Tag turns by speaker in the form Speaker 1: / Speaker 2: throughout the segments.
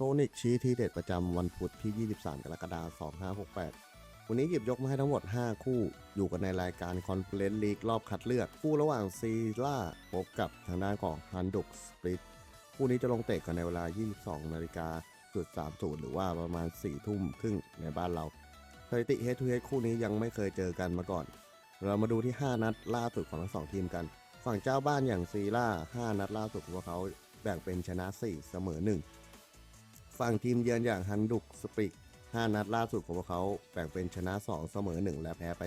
Speaker 1: โซนิกชี้ที่เด็ดประจำวันพุธที่ 23 กรกฎาคม 2568 วันนี้หยิบยกมาให้ทั้งหมด 5 คู่ อยู่กันในรายการคอนเฟลเลนลีกรอบคัดเลือก คู่ระหว่างซีล่าพบกับทางด้านของฮันดุกสปริตคู่นี้จะลงเตะกันในเวลา 22 นาฬิกาจุด30 หรือว่าประมาณ 4 ทุ่มครึ่งในบ้านเราสถิติเฮดทูเฮดคู่นี้ยังไม่เคยเจอกันมาก่อน เรามาดูที่ 5 นัดล่าสุดของทั้งสองทีมกัน ฝั่งเจ้าบ้านอย่างซีล่า 5 นัดล่าสุดของเขาแบ่งเป็นชนะ 4 เสมอ 1 ฝั่งทีมเยือนอย่างฮันดุกสปริก 5 นัดล่าสุดของพวกเขาแบ่งเป็นชนะ 2 เสมอ 1 และแพ้ไป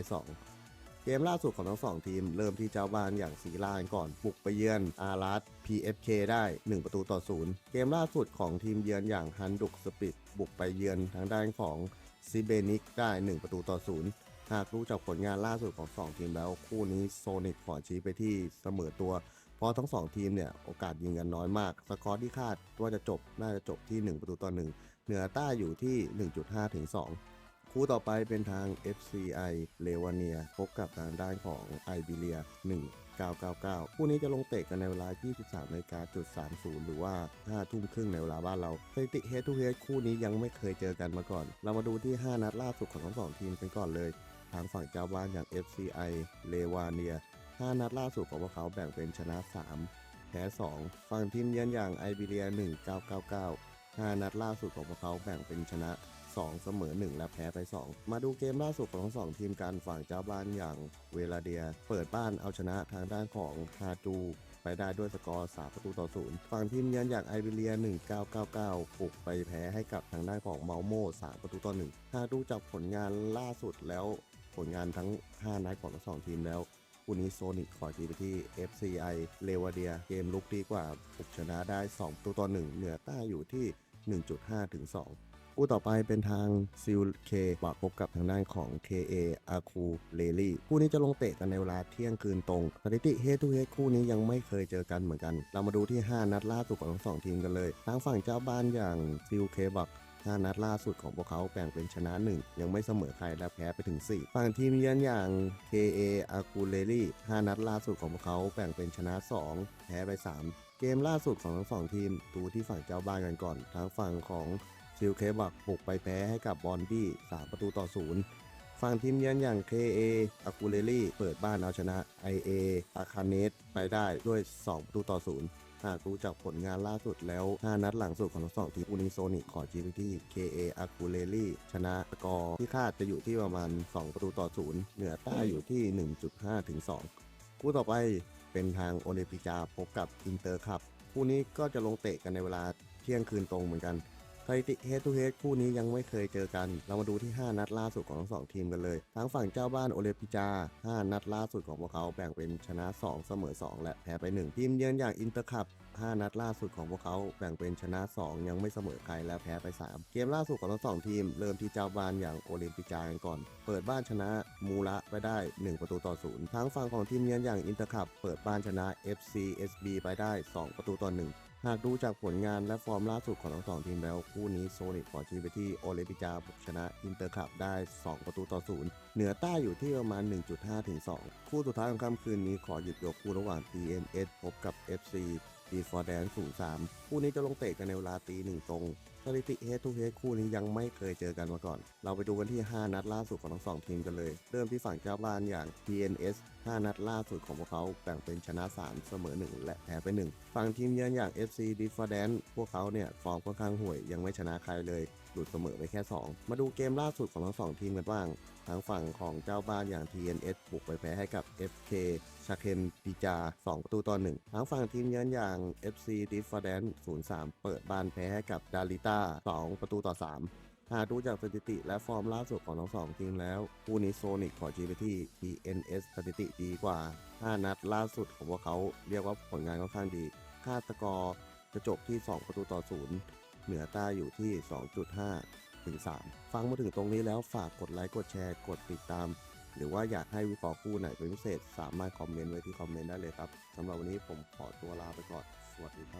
Speaker 1: 2 เกมล่าสุดของทั้งสองทีม เริ่มที่เจ้าบ้านอย่างซีล่าก่อนบุกไปเยือนอารัส PFK ได้ 1 ประตูต่อ 0 เกมล่าสุดของทีมเยือนอย่างฮันดุกสปริตบุกไปเยือนทางด้านของซิเบนิกได้ 1 ประตูต่อ 0หากรู้จากผลงานล่าสุดของ 2 ทีมแล้วคู่นี้โซนิกขอชี้ไปที่เสมอตัว เพราะทั้ง2ทีมเนี่ยโอกาสยิงกันน้อยมาก สกอร์ที่คาดว่าจะจบน่าจะจบที่ 1 ประตูต่อ 1 เหนือต้าอยู่ที่ 1.5 ถึง 2 คู่ต่อไปเป็นทาง FCI เลวาเนียพบกับทางด้านของไอบิเลีย 1999 คู่นี้จะลงเตะกันในเวลา 23นาฬิกาจุด30 หรือว่า 5 ทุ่มครึ่งในเวลาบ้านเราสถิติ Head to Head คู่นี้ยังไม่เคยเจอกันมาก่อน เรามาดูที่ 5 นัดล่าสุดของทั้งสองทีมกันก่อนเลย ทางฝั่งเจ้าบ้านอย่าง FCI เลวาเนีย 5 นัดล่าสุดของพวกเขาแบ่งเป็นชนะ 3 แพ้ 2 ฝั่งทีมเยือนอย่างไอบิเลีย 1999 5 นัดล่าสุดของพวกเขาแบ่งเป็นชนะ 2 เสมอ 1 และแพ้ไป 2 มาดูเกมล่าสุดของทั้งสองทีมกันฝั่งเจ้าบ้านอย่างเวลาเดีย เปิดบ้านเอาชนะทางด้านของฮาจูไปได้ด้วยสกอร์ 3 ประตูต่อ0ฝั่งทีมเยือนอย่างไอเบเรีย 1999ปลุกไปแพ้ให้กับทางด้านของเมาโม่3ประตูต่อ1หากดูจากผลงานล่าสุดแล้วผลงานทั้ง 5 นัดของทั้งสองทีมแล้ว คู่นี้โซนิกขอจีไปที่ FCI เลวาเดียเกมลุกดีกว่าบุกชนะได้2ประตูต่อ 1 เหนือต้าอยู่ที่ 1.5 ถึง 2คู่ต่อไปเป็นทางซิลเคบาพบกับทางด้านของ KA อาคูเลลี่คู่นี้จะลงเตะกันในเวลาเที่ยงคืนตรงสถิติเฮทูเฮคู่นี้ยังไม่เคยเจอกันเหมือนกัน เรามาดูที่ 5 นัดล่าสุดของทั้งสองทีมกันเลย ทางฝั่งเจ้าบ้านอย่างซิลเคบัก 5 นัดล่าสุดของพวกเขาแบ่งเป็นชนะ 1 ยังไม่เสมอใครและแพ้ไปถึง 4 ฝั่งทีมเยือนอย่าง KA a g u l e r i 5 นัดล่าสุดของพวกเขาแบ่งเป็นชนะ 2 แพ้ไป 3 เกมล่าสุดของทั้งสองทีมดูที่ฝั่งเจ้าบ้านกันก่อน ทางฝั่งของซิลเคบักบุกไปแพ้ให้กับบอนบี้ 3 ประตูต่อ 0ฝั่งทีมเยือนอย่าง KA a g u l e r i เปิดบ้านเอาชนะ IA a k a n e t ไปได้ด้วย 2 ประตูต่อ 0 หากดูจากผลงานล่าสุดแล้ว 5 นัดหลังสุดของทั้งสองทีมอุนิโซนิขอจีไปที่ KA a g u l e r i ชนะสกอร์ที่คาดจะอยู่ที่ประมาณ 2 ประตูต่อศูนย์เหนือใต้อยู่ที่ 1.5 ถึง 2 คู่ต่อไปเป็นทางโอลิมปิกาพบกับอินเตอร์ครับคู่นี้ก็จะลงเตะกันในเวลาเที่ยงคืนตรงเหมือนกัน สถิติ Head to Head คู่นี้ยังไม่เคยเจอกัน เรามาดูที่ 5 นัดล่าสุดของทั้งสองทีมกันเลยทั้งฝั่งเจ้าบ้านโอเลปิจา 5 นัดล่าสุดของพวกเขาแบ่งเป็นชนะ 2 เสมอ 2 และแพ้ไป 1 ทีมเยือนอย่างอินเตอร์คัพ5 นัดล่าสุดของพวกเขาแบ่งเป็นชนะ 2 ยังไม่เสมอใครและแพ้ไป 3 เกมล่าสุดของทั้งสองทีม เริ่มที่เจ้าบ้านอย่างโอลิมปิกากันก่อน เปิดบ้านชนะมูระไปได้ 1 ประตูต่อ0ทั้งฝั่งของทีมเยือนอย่างอินเตอร์คัพเปิดบ้านชนะ FCSB ไปได้ 2 ประตูต่อ1 หากดูจากผลงานและฟอร์มล่าสุดของทั้งสองทีมแล้ว คู่นี้โซนิกขอชี้ไปที่โอเลปิจาบุกชนะอินเตอร์คับได้ 2 ประตูต่อ0เหนือใต้อยู่ที่ประมาณ 1.5 ถึง 2 คู่สุดท้ายของค่ำคืนนี้ขอหยิบยกคู่ระหว่าง TNS พบกับ FC ดีฟอร์แดน03คู่นี้จะลงเตะกันในเวลาตีหนึ่งตรงสถิติ Head to Head คู่นี้ยังไม่เคยเจอกันมาก่อน เราไปดูกันที่ 5 นัดล่าสุดของทั้งสองทีมกันเลย เริ่มที่ฝั่งเจ้าบ้านอย่าง TNS 5 นัดล่าสุดของพวกเขาแบ่งเป็นชนะ 3 เสมอ 1 และแพ้ไป 1 ฝั่งทีมเยือนอย่าง FC d i f f e r d a n c พวกเขาเนี่ยฟอร์มค่อนข้างห่วยยังไม่ชนะใครเลย หลุดเสมอไปแค่ 2 มาดูเกมล่าสุดของทั้งสองทีมกันบ้างทางฝั่งของเจ้าบ้านอย่าง TNS บุกไปแพ้ให้กับ FK ชาเคนปิจา 2 ประตูต่อ1ทางฝั่งทีมเยือนอย่าง FC d i f f e r d a n c 03 เปิดบ้านแพ้ให้กับดาริต้า2 ประตูต่อ 3 หากดูจากสถิติและฟอร์มล่าสุดของทั้งสองทีมแล้ว คู่นี้โซนิกขอชี้ไปที่ TNS สถิติดีกว่า 5 นัดล่าสุดของพวกเขาเรียกว่าผลงานค่อนข้างดี ค่าสกอร์จะจบที่ 2 ประตูต่อ 0 เหนือใต้อยู่ที่ 2.5 ถึง 3 ฟังมาถึงตรงนี้แล้วฝากกดไลค์กดแชร์กดติดตาม หรือว่าอยากให้วิเคราะห์คู่ไหนเป็นพิเศษ สามารถคอมเมนต์ไว้ที่คอมเมนต์ได้เลยครับสำหรับวันนี้ผมขอตัวลาไปก่อน สวัสดีครับ